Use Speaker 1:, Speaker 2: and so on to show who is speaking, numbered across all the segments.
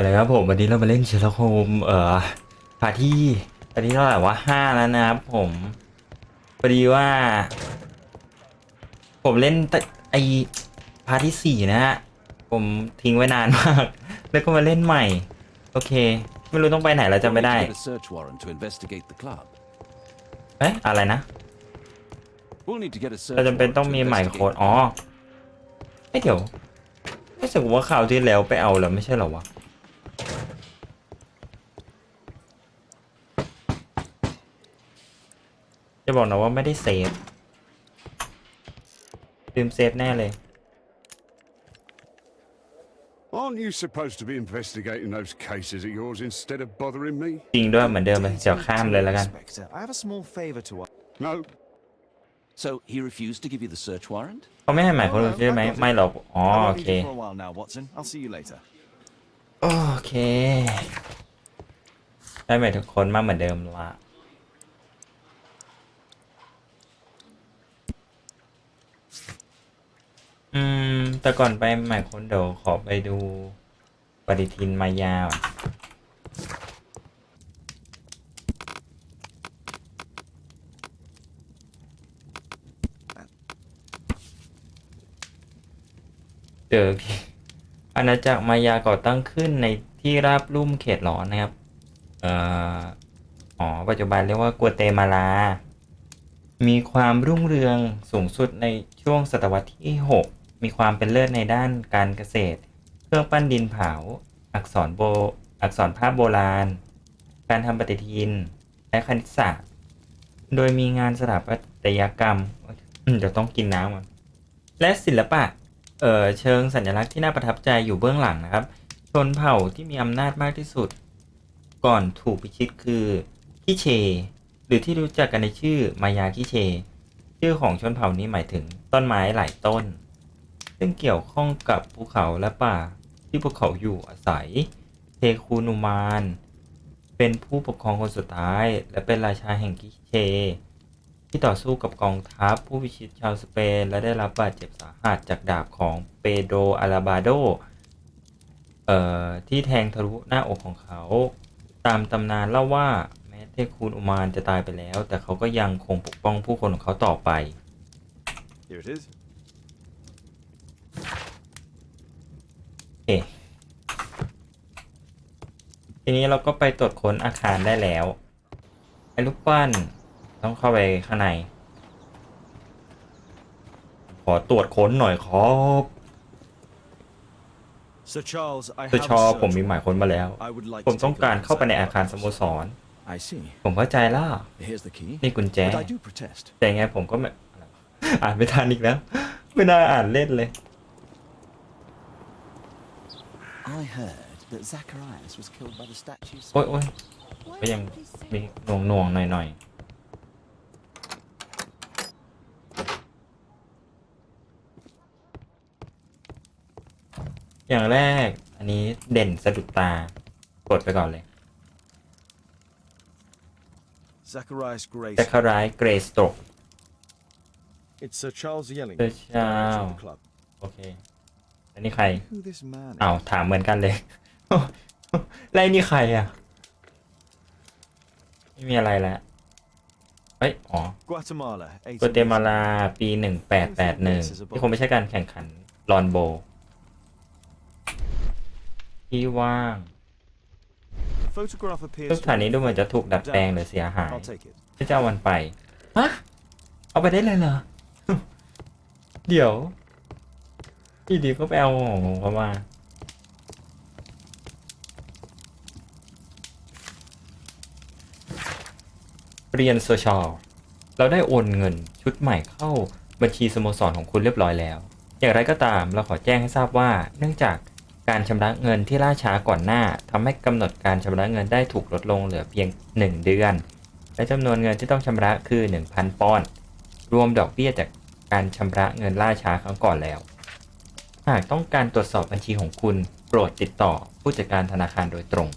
Speaker 1: อะไรครับผมวันนี้เรามาเล่นเชลโคมเอ่อพาร์ที่พาร์ที่เท่าไหร่วะห้าแล้วนะครับผมพอดีว่า ผมเล่นแต่ไอพาร์ทที่สี่นะฮะผมทิ้งไว้นานมาก แล้วก็มาเล่นใหม่ โอเค ไม่รู้ต้องไปไหนแล้วจำไม่ได้
Speaker 2: We'll need to get a search warrant to investigate the club.
Speaker 1: เอ๊ะอะไรนะ
Speaker 2: We'll need to get a search
Speaker 1: เราจำเป็น
Speaker 2: warrant
Speaker 1: ต้อง
Speaker 2: to
Speaker 1: มีหมาย
Speaker 2: investigate
Speaker 1: โค้ดอ๋อไม่เดี๋ยวไม่สึกว่าข่าวที่แล้วไปเอาแล้วไม่ใช่เหรอวะ จะบอกนะว่าไม่ได้เซฟลืมเซฟแน่เลย
Speaker 3: Aren't you supposed to be investigating those cases of yours instead of bothering me?
Speaker 1: จริงด้วยเหมือนเดิมเลยเดี๋ยวข้ามเลยแล้วกัน
Speaker 4: Inspector, I have a small favor to ask.
Speaker 3: No,
Speaker 2: So he refused to give you the search warrant?
Speaker 1: เขาไม่ให้หมายคนใช่ไหมไม่หรอกอ๋อ
Speaker 4: I
Speaker 1: โอ
Speaker 4: won't
Speaker 1: เค
Speaker 4: need you for a while now, Watson. I'll see you later.
Speaker 1: โอเค ได้หมายทุกคนมาเหมือนเดิมละ อืม แต่ก่อนไปหมายคนเดี๋ยวขอไปดูปฏิทินมายาวอนเจออาณาจักรมายาก่อตั้งขึ้นในที่ราบลุ่มเขตร้อนนะครับ เอ่ออ๋อ ปัจจุบันเรียกว่ากัวเตมาลา มีความรุ่งเรืองสูงสุดในช่วงศตวรรษที่ 6 มีความเป็นเลิศในด้านการเกษตร เครื่องปั้นดินเผา อักษรโบ อักษรภาพโบราณ การทำปฏิทิน และคณิตศาสตร์ โดยมีงานสถาปัตยกรรมเดี๋ยวต้องกินน้ำก่อนและศิลปะ เอ่อ เชิงสัญลักษณ์ที่น่าประทับใจอยู่เบื้องหลังนะครับ ชนเผ่าที่มีอำนาจมากที่สุด ก่อนถูกพิชิตคือคิเช หรือที่รู้จักกันในชื่อมายาคิเช ชื่อของชนเผ่านี้หมายถึงต้นไม้หลายต้น ซึ่งเกี่ยวข้องกับภูเขาและป่าที่พวกเขาอยู่อาศัย เทคูนุมาน เป็นผู้ปกครองคนสุดท้าย และเป็นราชาแห่งคิเช ที่ต่อสู้กับกองทัพผู้พิชิตชาวสเปน และได้รับบาดเจ็บสาหัสจากดาบของเปโดอาราบาโดที่แทงทะลุหน้าอกของเขา ตามตำนานเล่าว่าแม้เทคูนอุมานจะตายไปแล้ว แต่เขาก็ยังคงปกป้องผู้คนของเขาต่อไป
Speaker 4: Here it is.
Speaker 1: โอเค ทีนี้เราก็ไปตรวจค้นอาคารได้แล้ว ไอ้ลูกปั้นต้องเข้าไปข้างใน ขอตรวจค้นหน่อยครับ
Speaker 4: Sir Charles, I
Speaker 1: คือ
Speaker 4: have
Speaker 1: ชอ
Speaker 4: a
Speaker 1: ผมมี
Speaker 4: search
Speaker 1: หมายค้นมาแล้ว
Speaker 4: warrant. I would like
Speaker 1: ผม
Speaker 4: to
Speaker 1: ต้อง
Speaker 4: take a
Speaker 1: การ
Speaker 4: look
Speaker 1: เข้าไปใน
Speaker 4: inside
Speaker 1: อา
Speaker 4: the
Speaker 1: คารส
Speaker 4: house.
Speaker 1: โมสร
Speaker 4: I see.
Speaker 1: ผมเข้าใจแล้ว
Speaker 4: Here's the key.
Speaker 1: นี่กุญแจ
Speaker 4: But I do protest.
Speaker 1: แต่ไงผมก็ไม่ อ่านไม่ทันอีกแล้ว ไม่น่าอ่านเล่นเลย
Speaker 4: I heard that Zacharias was killed by the statues.
Speaker 1: โอ้ยโอ้ยก็ยังมีหน่วงหน่วงๆหน่อยหน่อยๆอย่างแรกอันนี้เด่นสะดุดตากดไปก่อนเลย
Speaker 4: Zacharias Grace.
Speaker 1: จะเข้าร้ายเกรสโตร
Speaker 4: It's Sir Charles Yelling.
Speaker 1: Sir Charles.
Speaker 4: director of the club.
Speaker 1: โอเค อันนี้ใคร
Speaker 4: Who this man
Speaker 1: อ้าว
Speaker 4: is?
Speaker 1: ถามเหมือนกันเลย แล้วไอ้นี่ใครอะ ไม่มีอะไรแล้วเฮ้ย อ๋อ
Speaker 4: Guatemala.
Speaker 1: กัวเตมาลาปีหนึ่งแปดแปดหนึ่งที่คงไม่ใช่การแข่งขันลอนโบ ที่ว่าง
Speaker 4: The photograph appears
Speaker 1: ทุกสถานีดูเหมือนจะถูกดัดแปลงหรือเสียหาย
Speaker 4: I'll take it.
Speaker 1: ที่จะเอามันไป ฮะ เอาไปได้เลยเหรอ เดี๋ยว อีดีก็ไปเอาของผมเขามาเรียนโซชอลเราได้โอนเงินชุดใหม่เข้าบัญชีสโมสรของคุณเรียบร้อยแล้ว อย่างไรก็ตามเราขอแจ้งให้ทราบว่า เนื่องจากการชำระเงินที่ล่าช้าก่อนหน้าทำให้กำหนดการชำระเงินได้ถูกลดลงเหลือเพียง 1 เดือน และจำนวนเงินที่ต้องชำระคือ 1,000 ปอนด์รวมดอกเบี้ยจากการชำระเงินล่าช้าครั้งก่อนแล้วากต้องการตรวจสอบบัญชีของคุณ โปรดติดต่อผู้จัดการธนาคารโดยตรง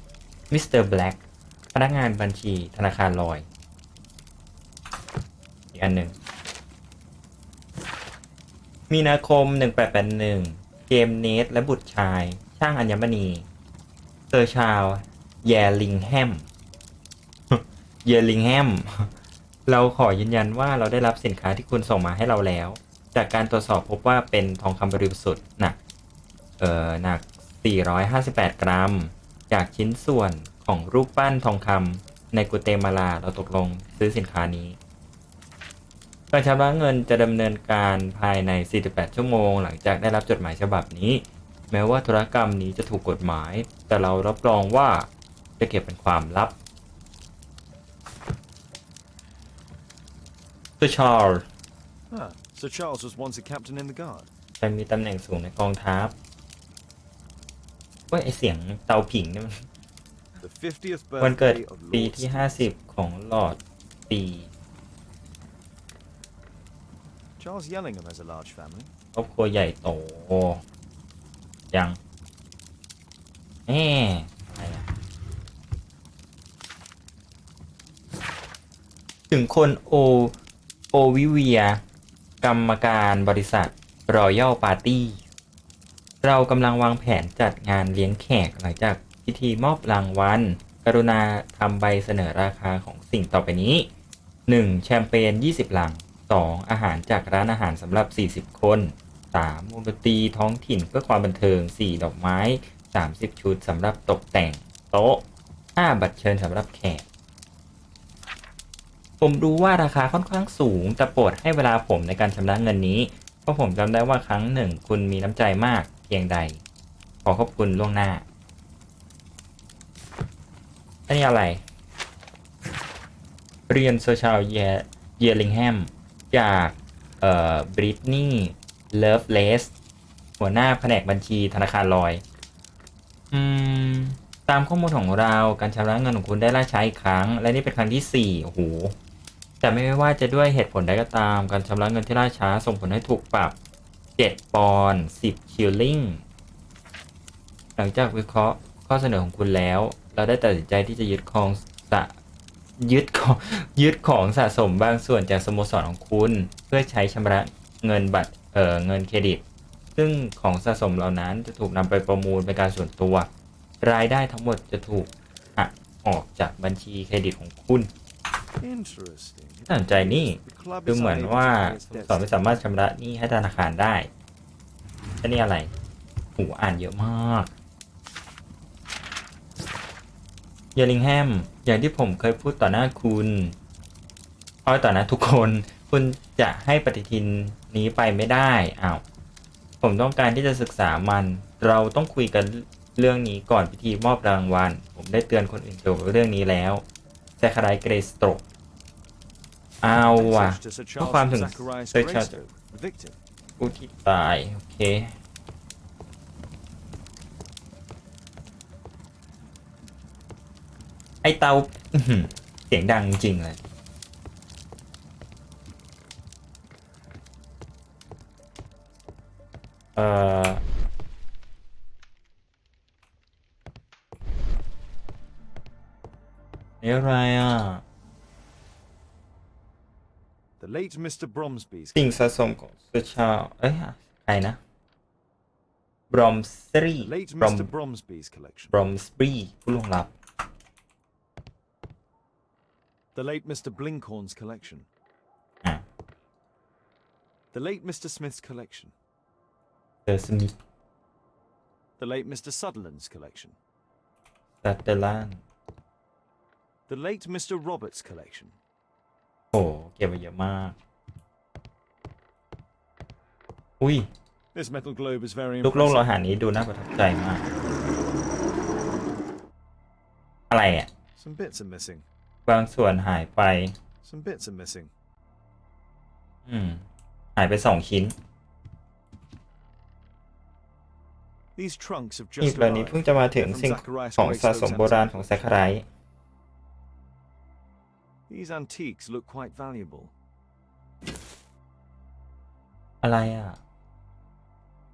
Speaker 1: มิสเตอร์แบล็กพนักงานบัญชีธนาคารลอย อีกอันหนึ่ง มีนาคม 1881เกมเนทและบุตรชาย ช่างอัญมณีเซอร์ชาวแยลิงแฮมเยลิงแฮม เราขอยืนยันว่าเราได้รับสินค้าที่คุณส่งมาให้เราแล้ว จากการตรวจสอบพบว่าเป็นทองคำบริสุทธิ์หนักเอ่อหนัก 458 กรัม จากชิ้นส่วนของรูปปั้นทองคำในกุเตมาลาเราตกลงซื้อสินค้านี้การชำระเงินจะดำเนินการภายใน 48 ชั่วโมง หลังจากได้รับจดหมายฉบับนี้ แม้ว่าธุรกรรมนี้จะถูกกฎหมาย แต่เรารับรองว่าจะเก็บเป็นความลับตัวชาร์ล
Speaker 5: Ah, Sir Charles was once a captain in the guard.
Speaker 1: ไปมีตำแหน่งสูงในกองทัพเว้ยไอเสียงเตาผิงเนี่ยมัน
Speaker 5: The 50th
Speaker 1: วันเกิด
Speaker 5: birthday of
Speaker 1: ปี
Speaker 5: Lord
Speaker 1: ที่
Speaker 5: Smith.
Speaker 1: 50 ของหลอดปี
Speaker 5: Charles Yellingham has a large family.
Speaker 1: ครอบครัวใหญ่โต ยังแหมอะไรอะถึงคนโอ โอวิเวีย กรรมการบริษัทรอยัลปาร์ตี้เรากำลังวางแผนจัดงานเลี้ยงแขกหลังจากพิธีมอบรางวัล กรุณาทำใบเสนอราคาของสิ่งต่อไปนี้ 1. แชมเปญ 20ลัง 2. อาหารจากร้านอาหารสำหรับ 40 คน 3. วงดนตรีท้องถิ่นเพื่อความบันเทิง 4. ดอกไม้ 30 ชุดสำหรับตกแต่ง โต๊ะ 5. บัตรเชิญสำหรับแขก ผมรู้ว่าราคาค่อนข้างสูง แต่โปรดให้เวลาผมในการชำระเงินนี้ เพราะผมจำได้ว่าครั้งหนึ่งคุณมีน้ำใจมากเพียงใด ขอขอบคุณล่วงหน้า อันนี้อะไร เรียนโซเชาลเยเยลิงแฮมจากเอ่อบริตนี่เลิฟเลสหัวหน้าแผนกบัญชีธนาคารลอย อืม ตามข้อมูลของเราการชำระเงินของคุณได้ล่าช้าอีกครั้ง และนี่เป็นครั้งที่สี่โอ้โห แต่ไม่ว่าจะด้วยเหตุผลใดก็ตาม การชำระเงินที่ล่าช้าส่งผลให้ถูกปรับ 7 ปอนด์10คิลลิงหลังจากวิเคราะห์ข้อเสนอของคุณแล้ว เราได้ตัดสินใจที่จะยึดของสะยึดของยึดของสะสมบางส่วนจากสโมสรของคุณ เพื่อใช้ชำระเงินบัตรเอ่อเงินเครดิต ซึ่งของสะสมเหล่านั้นจะถูกนำไปประมูลเป็นการส่วนตัว รายได้ทั้งหมดจะถูกหักออกจากบัญชีเครดิตของคุณ น่าสนใจนี่
Speaker 5: The club
Speaker 1: ดู
Speaker 5: is
Speaker 1: เหมือน
Speaker 5: unable
Speaker 1: ว่า
Speaker 5: to pay its
Speaker 1: สโม
Speaker 5: debts.
Speaker 1: สรไม่สามารถชำระหนี้ให้ธนาคารได้อันนี้อะไรหูอ่านเยอะมากเยลิงแฮม อย่างที่ผมเคยพูดต่อหน้าคุณอ้อยต่อหน้าทุกคน คุณจะให้ปฏิทินนี้ไปไม่ได้อ้าวผมต้องการที่จะศึกษามัน เราต้องคุยกันเรื่องนี้ก่อนพิธีมอบรางวัล ผมได้เตือนคนอื่นเกี่ยวกับเรื่องนี้แล้วแซคคารายเกรสโตรเอาว่ะข้อความถึง
Speaker 5: from Zacharias
Speaker 1: Sir Charles
Speaker 5: Greystoke, the victim.
Speaker 1: ผู้ที่ตาย โอเคไอเตาอื้อหือเสียงดังจริงเลย เอ่อ อะไรอ่ะ
Speaker 5: The late Mr. Bromsby's
Speaker 1: สิ่งสะสมของสุชาเอ้ยใครนะ บรอมสตรี
Speaker 5: the late
Speaker 1: บรอม
Speaker 5: Mr. Bromsby's collection.
Speaker 1: บรอมสตรีผู้ล่วงลับ
Speaker 5: The late Mr. Blinkhorn's collection.
Speaker 1: อ่ะ
Speaker 5: The late Mr. Smith's collection.
Speaker 1: เจอสมิธ
Speaker 5: The late Mr. Sutherland's collection.
Speaker 1: ซัตเตอร์แลน
Speaker 5: The late Mr. Roberts' collection.
Speaker 1: โอ้เก็บไปเยอะมาก อุ้ย
Speaker 5: This metal globe is very
Speaker 1: ลูกโลกโล
Speaker 5: impressive.
Speaker 1: หะนี้ดูน่าประทับใจมาก อะไรอะ
Speaker 5: Some bits are missing.
Speaker 1: บางส่วนหายไป
Speaker 5: Some bits are missing.
Speaker 1: อืม หายไปสองชิ้น
Speaker 5: These trunks have
Speaker 1: อี
Speaker 5: just
Speaker 1: กเหล่านี้
Speaker 5: arrived.
Speaker 1: เพิ่งจะมาถึง
Speaker 5: From
Speaker 1: สิ่ง
Speaker 5: Zacharias
Speaker 1: ของสะสม
Speaker 5: Greystoke's
Speaker 1: โบราณ
Speaker 5: antique
Speaker 1: ของแซคคาราย
Speaker 5: These antiques look quite valuable.
Speaker 1: อะไรอะ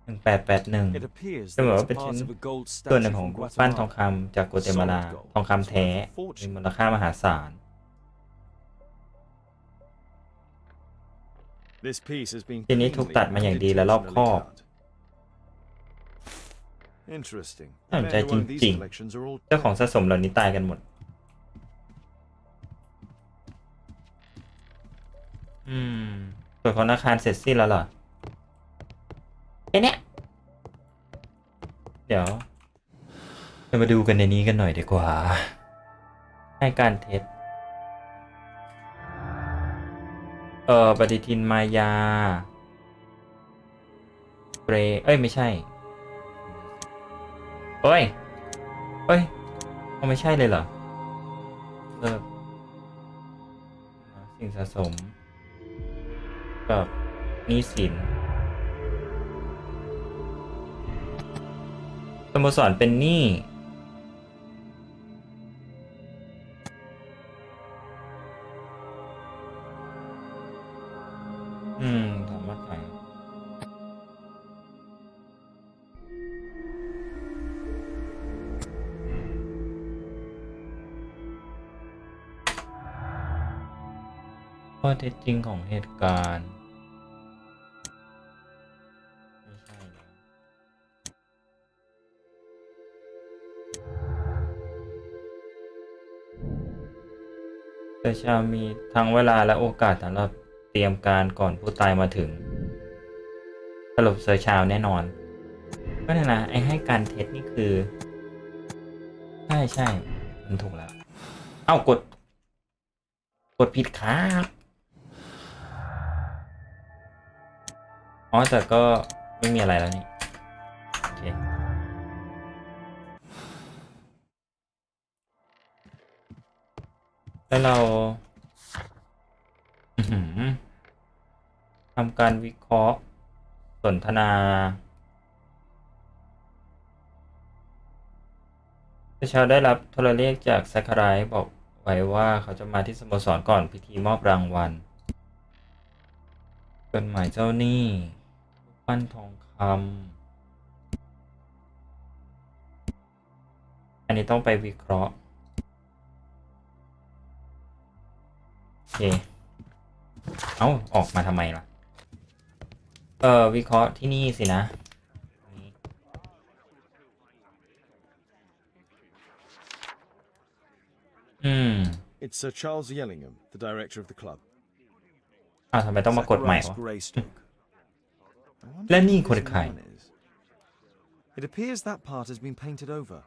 Speaker 1: หนึ่งแปดแปดหนึ่ง
Speaker 5: It appears
Speaker 1: ก็เหมือน
Speaker 5: that
Speaker 1: ว่า
Speaker 5: it's
Speaker 1: เป็น
Speaker 5: part
Speaker 1: ชิ้น
Speaker 5: of a gold
Speaker 1: ส่วนห
Speaker 5: statue
Speaker 1: นึ่งของ
Speaker 5: from
Speaker 1: รูปปั้นทอง
Speaker 5: Guatemala.
Speaker 1: คำจากกัวเตมาลา ทองคำแท้มีมูลค่ามหาศาล
Speaker 5: This piece has been
Speaker 1: ชิ้นนี้ถูก
Speaker 5: cleanly
Speaker 1: ตัดมาอย่างดีและรอบคอบ
Speaker 5: conditionally cut. Interesting.
Speaker 1: Oh,
Speaker 5: I bet no one of these
Speaker 1: jing-jing.
Speaker 5: collections are all
Speaker 1: เจ้าของสะสมเหล่านี้ตายกันหมด อืมตรวจคนอาคารเสร็จสิ้นแล้วเหรอไอเนี้ยเดี๋ยวเรามาดูกันในนี้กันหน่อยดีกว่า ให้การเท็จเอ่อปฏิทินมายาเปรเอ้ย ไม่ใช่เอ้ยเอ้ยเอาไม่ใช่เลยเหรอเลิกสิ่งสะสม กับหนี้สินสโมสรเป็นหนี้อืมสามารถายข้อเท็จจริงของเหตุการณ์ แต่ชามีทั้งเวลาและโอกาสสำหรับเตรียมการก่อนผู้ตายมาถึง สรุปเซอร์ชาวแน่นอนก็นี่ยนะไอให้การเท็จนี่คือ ใช่ใช่มันถูกแล้ว เอ้ากด กดผิดครับอ๋อแต่ก็ไม่มีอะไรแล้วนี่ โอเค แล้วเราทำการวิเคราะห์สนทนาเชาได้รับโทรเลขจากซัคารายบอกไว้ว่าเขาจะมาที่สโมสรก่อนพิธีมอบรางวัลจดหมายเจ้าหนี้ปั้นทองคำอันนี้ต้องไปวิเคราะห์ เค เอ้าออกมาทำไมล่ะ เออวิเคราะห์ที่นี่สินะตรงนี้อืม
Speaker 5: It's Sir Charles Yellingham, the director of the club.
Speaker 1: อ้าวทำไมต้องมากดใหม่วะ
Speaker 5: Zacharias Greystoke. I wonder
Speaker 1: และนี่
Speaker 5: who
Speaker 1: คน
Speaker 5: this
Speaker 1: ใคร
Speaker 5: man is. It appears that part has been painted over.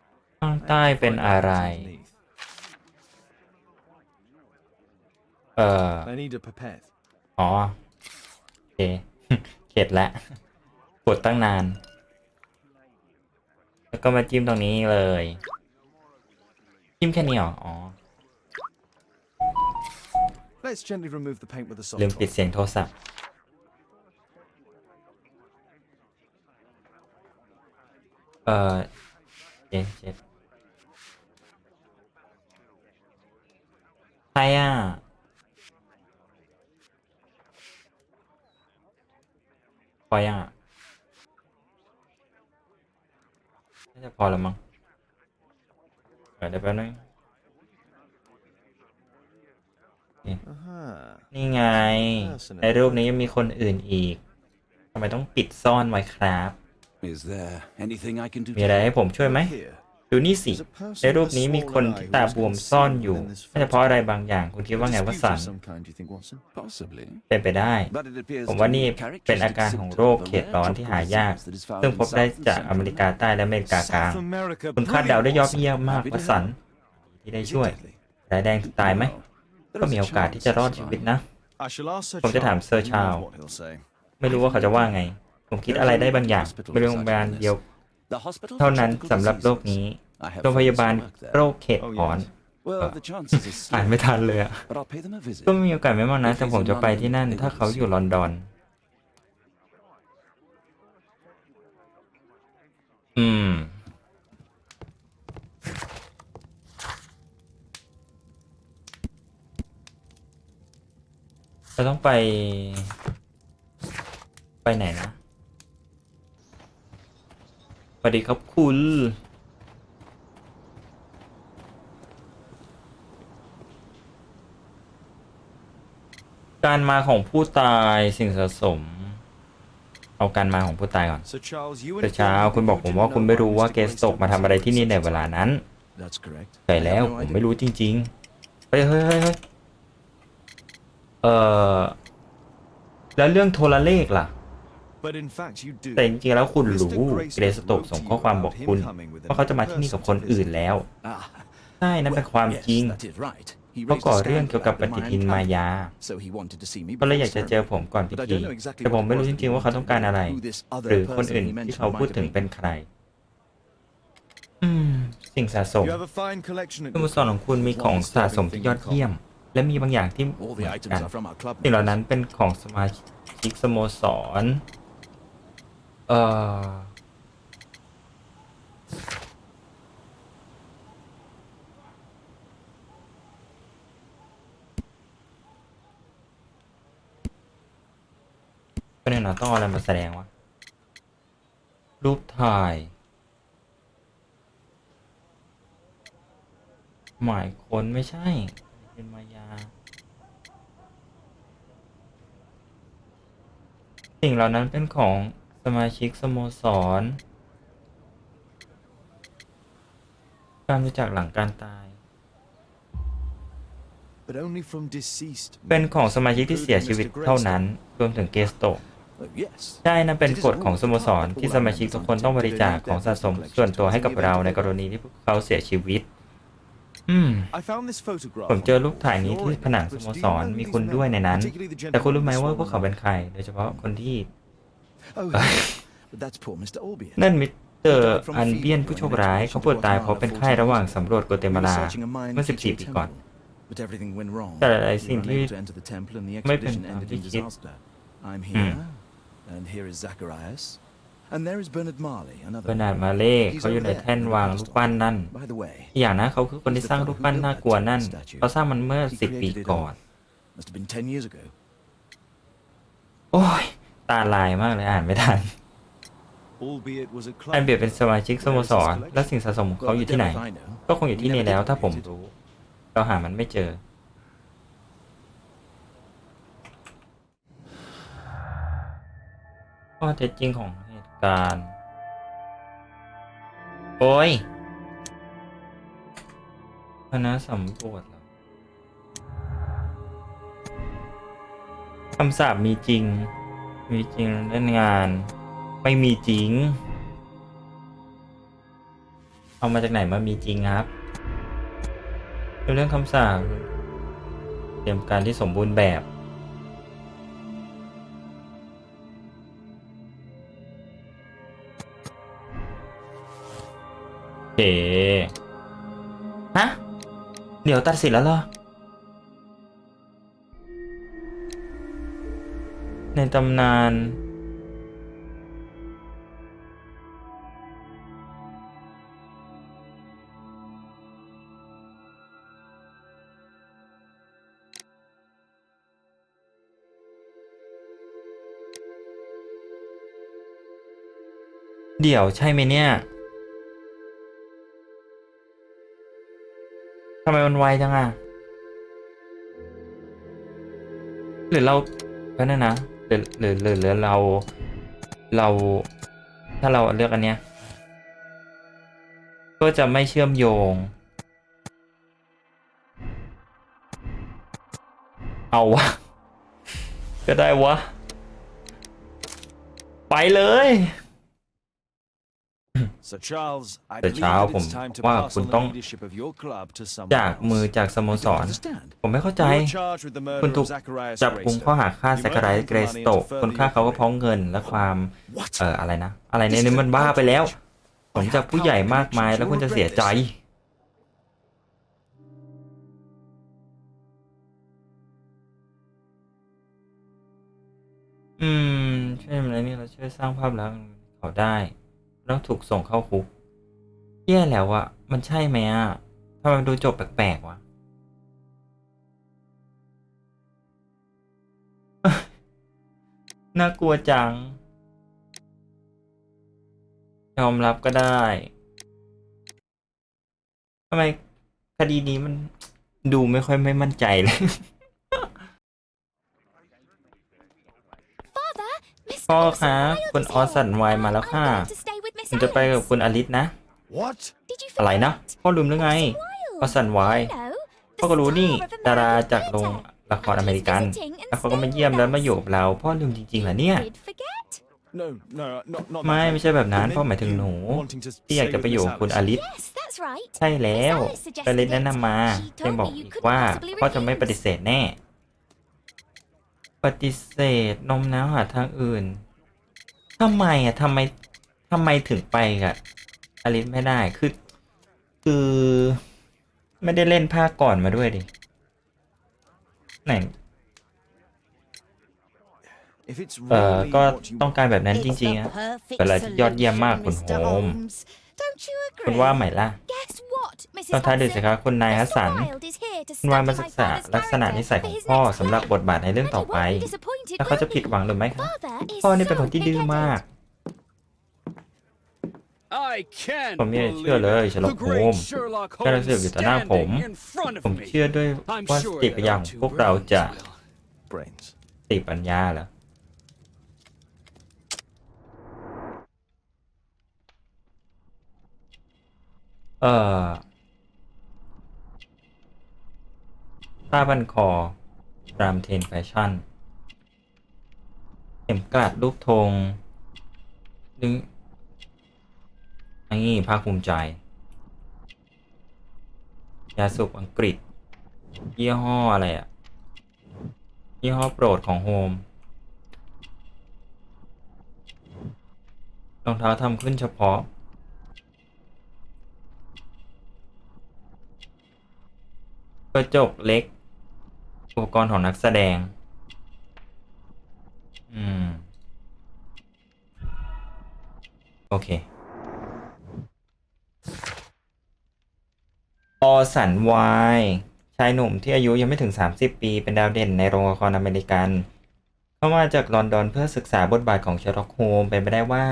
Speaker 1: ข้างใต้เป็นอะไร เอ่อ
Speaker 5: I need a pipette.
Speaker 1: อ๋อ โอเค เข็ดแล้วกดตั้งนาน แล้วก็มาจิ้มตรงนี้เลย จิ้มแค่นี้เหรอ อ๋อ
Speaker 5: Let's gently remove the paint with a soft
Speaker 1: ลืมปิด
Speaker 5: cloth.
Speaker 1: เสียงโทรศัพท์ เอ่อเช็ดเช็ดใครอะ พอยังอะน่าจะพอแล้วมั้งเดี๋ยวเดี๋ยวแป๊บนึง
Speaker 5: Aha.
Speaker 1: นี่ไง ในรูปนี้ยังมีคนอื่นอีกทำไมต้องปิดซ่อนไว้ครับ
Speaker 2: Is there anything I can do
Speaker 1: มี
Speaker 2: to
Speaker 1: อะไร
Speaker 2: help?
Speaker 1: ให้ผมช่วยไหม
Speaker 5: Here.
Speaker 1: ดูนี่สิ
Speaker 5: There's a person
Speaker 1: ในรูป
Speaker 5: with a
Speaker 1: นี้มี
Speaker 5: swollen
Speaker 1: คน
Speaker 5: eye
Speaker 1: ที่
Speaker 5: who
Speaker 1: ตา
Speaker 5: is
Speaker 1: บวม
Speaker 5: concealed
Speaker 1: ซ่อนอยู่
Speaker 5: within this
Speaker 1: น่าจะเพราะ
Speaker 5: photo.
Speaker 1: อะไรบางอย่าง คุณคิดว่าไงว่า
Speaker 5: Dispute
Speaker 1: สั
Speaker 5: of
Speaker 1: น
Speaker 5: some kind, do you think, Watson?
Speaker 2: Possibly.
Speaker 1: เป็นไปได้
Speaker 2: But it appears
Speaker 1: ผม
Speaker 2: to
Speaker 1: ว่า
Speaker 2: me
Speaker 1: นี่
Speaker 2: a
Speaker 1: เป็นอาการของโรค
Speaker 2: characteristic
Speaker 1: เขตร้อน
Speaker 2: symptom
Speaker 1: ที่
Speaker 2: of
Speaker 1: หายาก
Speaker 2: disease that is found
Speaker 1: ซึ่ง
Speaker 2: in
Speaker 1: พบได้
Speaker 2: South and
Speaker 1: จาก
Speaker 2: Central
Speaker 1: อเมริกาใต้และอเมริกากลาง
Speaker 5: South America.
Speaker 1: คุณคาดเดาได้ยอด
Speaker 5: brilliant.
Speaker 1: เยี่ยมมากว่าสันที่ได้ช่วยร้ายแรงถึงตายไหม ก็มีโอกาสที่จะรอดชีวิตนะ
Speaker 5: I shall ask Sir
Speaker 1: ผมจะถาม
Speaker 5: Charles,
Speaker 1: เซอร์
Speaker 5: who
Speaker 1: ชาว
Speaker 5: knows what he'll say.
Speaker 1: ไม่รู้ว่าเขาจะว่าไง ผมคิดอะไรได้บางอย่างเป็นโรงพยาบาลเดียว
Speaker 2: The hospital
Speaker 1: เท่า
Speaker 2: for
Speaker 1: นั้น
Speaker 2: tropical
Speaker 1: สำหรับโรค
Speaker 2: diseases.
Speaker 1: นี้
Speaker 2: I have
Speaker 1: โรงพยาบาล
Speaker 2: friends who work
Speaker 1: โร
Speaker 2: there.
Speaker 1: คเขตร้อน
Speaker 2: Well, the chances are
Speaker 1: อ่าน
Speaker 2: slim,
Speaker 1: ไม่ทันเลยอะ
Speaker 2: but I'll pay them a visit.
Speaker 1: ก็ไม่มีโอกาสไม่มากนะแต่ผมจะไปที่นั่น ถ้าเขาอยู่ลอนดอน อืม เราต้องไป ไปไหนนะ สวัสดีครับคุณ การมาของผู้ตายสิ่งสะสมอเอาการมาของผู้ตายก่อน
Speaker 5: Sir Charles, you
Speaker 1: แต่
Speaker 5: and
Speaker 1: เช้าคุณบอกผมว่าคุณไม่รู้ว่าเกสตกมาทำอะไรที่นี่ในเวลานั้น
Speaker 4: That's correct.
Speaker 1: ใช่แล้ว
Speaker 4: I have no
Speaker 1: ผม
Speaker 4: idea.
Speaker 1: ไม่รู้จริงๆเฮ้ยเฮ้ยเฮ้ยเฮ้ยเออแล้วเรื่องโทรเลขล่ะ แต่จริงๆแล้วคุณรู้
Speaker 5: Mr. Grayson
Speaker 1: เกรสตก
Speaker 5: wrote
Speaker 1: ส่ง
Speaker 5: to you
Speaker 1: ข้อความบอก
Speaker 5: about him
Speaker 1: คุณ
Speaker 5: coming with
Speaker 1: ว่าเขาจะมา
Speaker 5: another
Speaker 1: ที่นี่กับ
Speaker 5: person
Speaker 1: คน
Speaker 5: to
Speaker 1: อื่น
Speaker 4: Ah.
Speaker 1: แล้วใช่นั่นเป็น
Speaker 4: Well,
Speaker 1: ความ
Speaker 4: yes,
Speaker 1: จริง
Speaker 4: that is right. He
Speaker 1: เขา
Speaker 4: raised
Speaker 1: ก่อ
Speaker 4: a
Speaker 1: เรื่อง
Speaker 4: scandal
Speaker 1: เกี่ยวกับ
Speaker 4: about
Speaker 1: ป
Speaker 4: the
Speaker 1: ฏิทิน
Speaker 4: Mayan
Speaker 1: มา
Speaker 4: calendar.
Speaker 1: ยา
Speaker 4: So he wanted to see me
Speaker 1: ก็เลย
Speaker 4: before
Speaker 1: อยาก
Speaker 4: the
Speaker 1: จะเจอ
Speaker 4: ceremony.
Speaker 1: ผมก่อนพิ
Speaker 4: But I
Speaker 1: ธี
Speaker 4: don't know exactly
Speaker 1: แต่ผม
Speaker 4: what
Speaker 1: ไม่รู้
Speaker 4: it
Speaker 1: จ
Speaker 4: was
Speaker 1: ริงๆว่าเขาต้องการอะไร
Speaker 4: who this other
Speaker 1: หรือคน
Speaker 4: person
Speaker 1: อื่น
Speaker 4: he
Speaker 1: ที่
Speaker 4: mentioned
Speaker 1: เขาพูด
Speaker 4: might
Speaker 1: ถึง
Speaker 4: have
Speaker 1: เป็น
Speaker 4: been.
Speaker 1: ใคร อืม สิ่งสะสม
Speaker 5: You have a fine collection at
Speaker 1: สโม
Speaker 5: your
Speaker 1: สรของคุณมีของสะสมที่ยอดเยี่ยม และมีบางอย่างที่เห
Speaker 4: All
Speaker 1: มื
Speaker 4: the
Speaker 1: อน
Speaker 4: items
Speaker 1: กัน
Speaker 4: are from our club
Speaker 1: สิ่งเหล่า
Speaker 4: members.
Speaker 1: นั้นเป็นของสมาชิกสโมสร เออเป็นไงนะต้องเอาอะไรมาแสดงวะ รูปถ่าย หมายคนไม่ใช่ เป็นมายา สิ่งเหล่านั้นเป็นของ สมาชิกสโมสร การรู้จักหลังการตาย
Speaker 5: But only from deceased.
Speaker 1: เป็นของสมาชิกที่เสียชีวิตเท่านั้น รวมถึงเกสโต
Speaker 4: Oh, yes.
Speaker 1: ใช่นั่นเป็นกฎของสโมสรที่สมาชิกทุกคนต้องบริจาคของสะสมส่วนตัวให้กับเราในกรณีที่พวกเขาเสียชีวิต อืม
Speaker 5: I found this photograph
Speaker 1: ผม
Speaker 5: on
Speaker 1: เจอ
Speaker 5: the
Speaker 1: รูปถ่ายนี้ที่
Speaker 5: flooring,
Speaker 1: ผนัง
Speaker 5: but
Speaker 1: สโม
Speaker 5: do you
Speaker 1: สร
Speaker 5: know
Speaker 1: มี
Speaker 5: these
Speaker 1: คุณ
Speaker 5: men,
Speaker 1: ด้วยในนั้น
Speaker 5: particularly the
Speaker 1: แต่คุณ
Speaker 5: gentleman
Speaker 1: รู้ไหม
Speaker 5: with
Speaker 1: ว่า
Speaker 5: the
Speaker 1: พวกเขา
Speaker 5: swollen
Speaker 1: เป็นใคร โดยเฉพาะคนที่ นั่นมิสเตอร์อันเบียนผู้โชคร้ายเขาป่วยตายเพราะเป็นไข้ระหว่างสำรวจโกเต
Speaker 4: We
Speaker 1: มา
Speaker 4: were
Speaker 1: ลา
Speaker 4: searching a mine
Speaker 1: เมื่อ
Speaker 4: featuring
Speaker 1: 14 ปีก่อน
Speaker 4: temple, But everything went wrong.
Speaker 1: แต่หลายๆ
Speaker 4: We
Speaker 1: สิ่ง
Speaker 4: were
Speaker 1: ที่
Speaker 4: unable to enter the temple and the
Speaker 1: ไม่เป็น
Speaker 4: expedition
Speaker 1: ตาม
Speaker 4: ended
Speaker 1: ที่
Speaker 4: in
Speaker 1: คิด
Speaker 4: disaster. I'm here, and here is Zacharias, and there is Bernard Marley,
Speaker 1: เบ
Speaker 4: another.
Speaker 1: อร์นาร์ดมาเล่เขาอยู่ในแท่นวางรูปปั้นนั่น
Speaker 4: By the way,
Speaker 1: อีกอย่างนะเขาคือคนที่สร้างรูปปั้นน่ากลัวนั่นเขาสร้างมันเมื่อสิบปีก่อน
Speaker 4: must have been 10 years ago.
Speaker 1: โอ้ยตาลายมากเลยอ่านไม่ทัน
Speaker 5: albeit was a club
Speaker 1: อันเบียดเป็นสมาชิกสโมสร และสิ่งสะสมของเขา
Speaker 4: Well,
Speaker 1: อยู่
Speaker 4: I
Speaker 1: ที่ไหน
Speaker 4: don't know if I know.
Speaker 1: ก็คงอยู่ที่นี่แล้วถ้าผมรู้ เราหามันไม่เจอ ข้อเท็จจริงของเหตุการณ์ โอ้ยคณะสำรวจเหรอคำสาปมีจริง มีจริงเล่นงาน ไม่มีจริง เอามาจากไหนมามีจริงครับเป็นเรื่องคำสั่งเตรียมการที่สมบูรณ์แบบโอเคฮะ เดี๋ยวตัดสินแล้วเหรอ ในตำนาน เดี๋ยวใช่ไหมเนี่ย ทำไมมันไวจังอะ หรือเราก็นั่นนะหรือหรือหรือหรือเราเรา ถ้าเราเลือกอันเนี้ย ก็จะไม่เชื่อมโยง เอาวะ ก็ได้วะ ไปเลย
Speaker 5: Sir Charles, I
Speaker 1: Sir
Speaker 5: believe
Speaker 1: Charles,
Speaker 5: that
Speaker 1: ผม
Speaker 5: it's time to
Speaker 1: ว่า
Speaker 5: pass
Speaker 1: คุณ
Speaker 5: on
Speaker 1: ต้
Speaker 5: the
Speaker 1: อง
Speaker 5: leadership of your club to
Speaker 1: จาก
Speaker 5: someone
Speaker 1: มือ
Speaker 5: else.
Speaker 1: จากสโม
Speaker 4: I
Speaker 1: ส
Speaker 4: don't
Speaker 1: ร
Speaker 4: understand.
Speaker 1: ผมไม่เข้าใจ
Speaker 5: You were charged with the
Speaker 1: คุณ
Speaker 5: murder
Speaker 1: ถูก
Speaker 5: of Zacharias
Speaker 1: จับกุม
Speaker 5: Grayson.
Speaker 1: ข้อหาฆ่า
Speaker 5: You
Speaker 1: แซคาราย
Speaker 5: murdered
Speaker 1: เกรส
Speaker 5: money
Speaker 1: โต
Speaker 5: to further
Speaker 1: คุณฆ่า
Speaker 5: your
Speaker 1: เขาก็เพราะ
Speaker 5: career.
Speaker 1: เงินและความ
Speaker 4: What?
Speaker 1: เอ่ออะไรนะ อะไรเนี่ยนี่มันบ้าไปแล้ว ผมจากผู้ใหญ่มากมายแล้วคุณจะเสียใจอืมช่วยอะไรนี่เราช่วยสร้างภาพลักษณ์เขาได้ แล้วถูกส่งเข้าคุกแย่แล้วอะมันใช่ไหมอะทำไมมันดูจบแปลกๆวะน่ากลัวจัง ยอมรับก็ได้ทำไมคดีนี้มันดูไม่ค่อยไม่มั่นใจเลย พ่อคะคุณออสันไวน์มาแล้วค่ะ ผมจะไปกับคุณอลิสนะ
Speaker 3: What?
Speaker 1: อะไรนะพ่อลืมหรือไงออสันไวน์พ่อก็รู้นี่ดาราจากโรงละครอเมริกัน แล้วเขาก็มาเยี่ยมแล้วมาอยู่กับเราพ่อลืมจริงๆเหรอเนี่ย
Speaker 5: No, no, not, not
Speaker 1: ไม่
Speaker 5: that.
Speaker 1: ไม่ใช่แบบนั้น
Speaker 5: I
Speaker 1: พ่อ
Speaker 5: meant
Speaker 1: หมายถึงหนู
Speaker 5: you wanting to
Speaker 1: ที่อยาก
Speaker 5: stay
Speaker 1: จะไป
Speaker 5: with
Speaker 1: อยู่
Speaker 5: Miss
Speaker 1: กับคุณอ
Speaker 5: Alice.
Speaker 1: ลิสใช่แล้วเฟลิสแนะนำมายังบอกอีกว่าพ่อจะไม่ปฏิเสธแน่ ปฏิเสธนมน้าวหาทางอื่นทำไมอะทำไม ทำไมถึงไปกับอลิสไม่ได้ คือ คือ ไม่ได้เล่นภาคก่อนมาด้วยดิ ไหน
Speaker 5: If it's
Speaker 1: เออ
Speaker 5: really
Speaker 1: ก็
Speaker 5: what you
Speaker 1: ต้องการแบบนั้นจริงๆอะเป็นอะไรที่ยอดเยี่ยมมากคุณโฮมคุณว่าไหมล่ะ
Speaker 6: ตอนท้ายดูสิคะคุณนายฮัสสัน
Speaker 1: คุ
Speaker 6: คุณณ
Speaker 1: วา
Speaker 6: วายย
Speaker 1: มา
Speaker 6: มา
Speaker 1: ศึ
Speaker 6: ศึ
Speaker 1: ก
Speaker 6: ก
Speaker 1: ษา
Speaker 6: ษา
Speaker 1: ลั
Speaker 6: ลั
Speaker 1: ก
Speaker 6: ก
Speaker 1: ษ
Speaker 6: ษ
Speaker 1: ณะ
Speaker 6: ณะ
Speaker 1: นิ
Speaker 6: นิ
Speaker 1: สั
Speaker 6: สั
Speaker 1: ย
Speaker 6: ย
Speaker 1: ข
Speaker 6: ข
Speaker 1: อ
Speaker 6: องง
Speaker 1: พ่
Speaker 6: พ่
Speaker 1: อ
Speaker 6: อ
Speaker 1: สำหรับบทบาทในเรื่องต่อไป
Speaker 6: แล้วเขาจะผิดหวังหรือไม่คะ
Speaker 1: พ่อนี่เป็นคนที่ดื้อมาก
Speaker 3: I can't
Speaker 1: ผมไม่อยากเชื่อเลย
Speaker 3: believe it.
Speaker 1: เชลล็อก
Speaker 3: The
Speaker 1: โฮ
Speaker 3: great
Speaker 1: ม
Speaker 3: Sherlock
Speaker 1: แค่รู้
Speaker 3: Holmes
Speaker 1: สึกอยู่ต่อหน้าผม
Speaker 3: standing in front
Speaker 1: ผม
Speaker 3: of me.
Speaker 1: เชื่อด้วย
Speaker 3: I'm
Speaker 1: ว่าส
Speaker 3: sure
Speaker 1: ติ
Speaker 3: that
Speaker 1: ปัญญา
Speaker 3: our
Speaker 1: ของ
Speaker 3: two
Speaker 1: พวกเราจะ
Speaker 3: brains will.
Speaker 5: brains.
Speaker 1: สติปัญญาเหรอเอ่อผ้าบันคอรามเทนแฟชั่น เข็มกลัดรูปธงนึง นี่ภาคภูมิใจ ยาสูบอังกฤษ ยี่ห้ออะไรอะยี่ห้อโปรดของโฮม รองเท้าทำขึ้นเฉพาะ กระจกเล็ก อุปกรณ์ของนักแสดง อืม โอเค ออ สันวายชายหนุ่มที่อายุยังไม่ถึง 30 ปีเป็นดาวเด่นในโรงละครอเมริกัน เข้ามาจากลอนดอนเพื่อศึกษาบทบาทของเชอร์ล็อกโฮมเป็นไปได้ว่า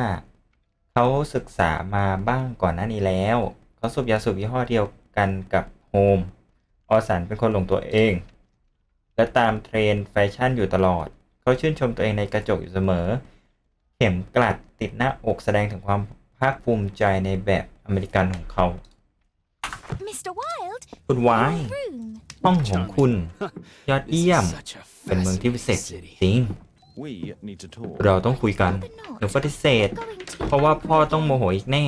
Speaker 1: เขาศึกษามาบ้างก่อนหน้านี้แล้ว เขาสูบยาสูบยี่ห้อเดียวกันกับโฮมออสันเป็นคนหลงตัวเอง และตามเทรนด์แฟชั่นอยู่ตลอด เขาชื่นชมตัวเองในกระจกอยู่เสมอ เข็มกลัดติดหน้าอกแสดงถึงความภาคภูมิใจในแบบอเมริกันของเขา คุณวายห้องของคุณ ยอด
Speaker 3: This
Speaker 1: เยี่ยม
Speaker 3: is such a
Speaker 1: เป็นเมืองที่พิเศษ
Speaker 3: fascinating
Speaker 1: จริง
Speaker 5: We need to talk.
Speaker 1: เราต้องคุยกันหนูปฏิเสธ เพราะว่าพ่อต้องโมโหอีกแน่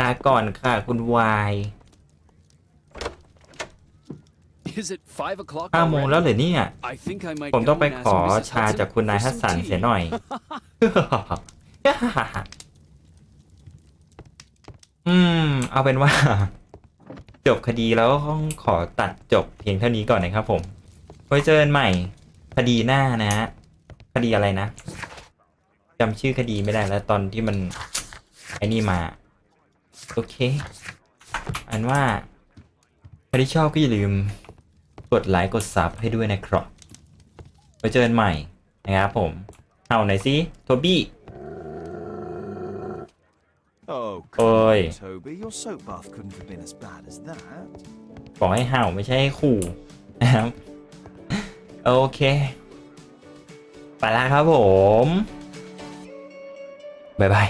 Speaker 1: ลาก่อนค่ะคุณวาย
Speaker 3: Is it five o'clock
Speaker 1: ห้าโมงแล้ว
Speaker 3: already?
Speaker 1: เหรอเนี่ย
Speaker 3: I think I might
Speaker 1: ผมต้อง
Speaker 3: go
Speaker 1: ไป
Speaker 3: and
Speaker 1: ขอ
Speaker 3: ask Mrs.
Speaker 1: ชา
Speaker 3: Hudson
Speaker 1: จากคุณนาย
Speaker 3: for
Speaker 1: ฮัส
Speaker 3: some
Speaker 1: สัน
Speaker 3: tea.
Speaker 1: เสียหน่อย อืม เอาเป็นว่า จบคดีแล้วก็ต้องขอตัดจบเพียงเท่านี้ก่อนนะครับผมไว้เจอกันใหม่คดีหน้านะฮะคดีอะไรนะจำชื่อคดีไม่ได้แล้วตอนที่มันไอ้นี่มา โอเค อันว่าใครที่ชอบก็อย่าลืม กดไลค์กดซับให้ด้วยนะครับไว้เจอกันใหม่นะครับผม เอาไหนสิโทบี้
Speaker 5: Oh,
Speaker 1: Oi.
Speaker 5: come on, Toby. Your soap bath couldn't have been as bad as that.
Speaker 1: บอกให้เห่าไม่ใช่ให้ขู่นะครับโอเค ไปแล้วครับผม บ๊ายบาย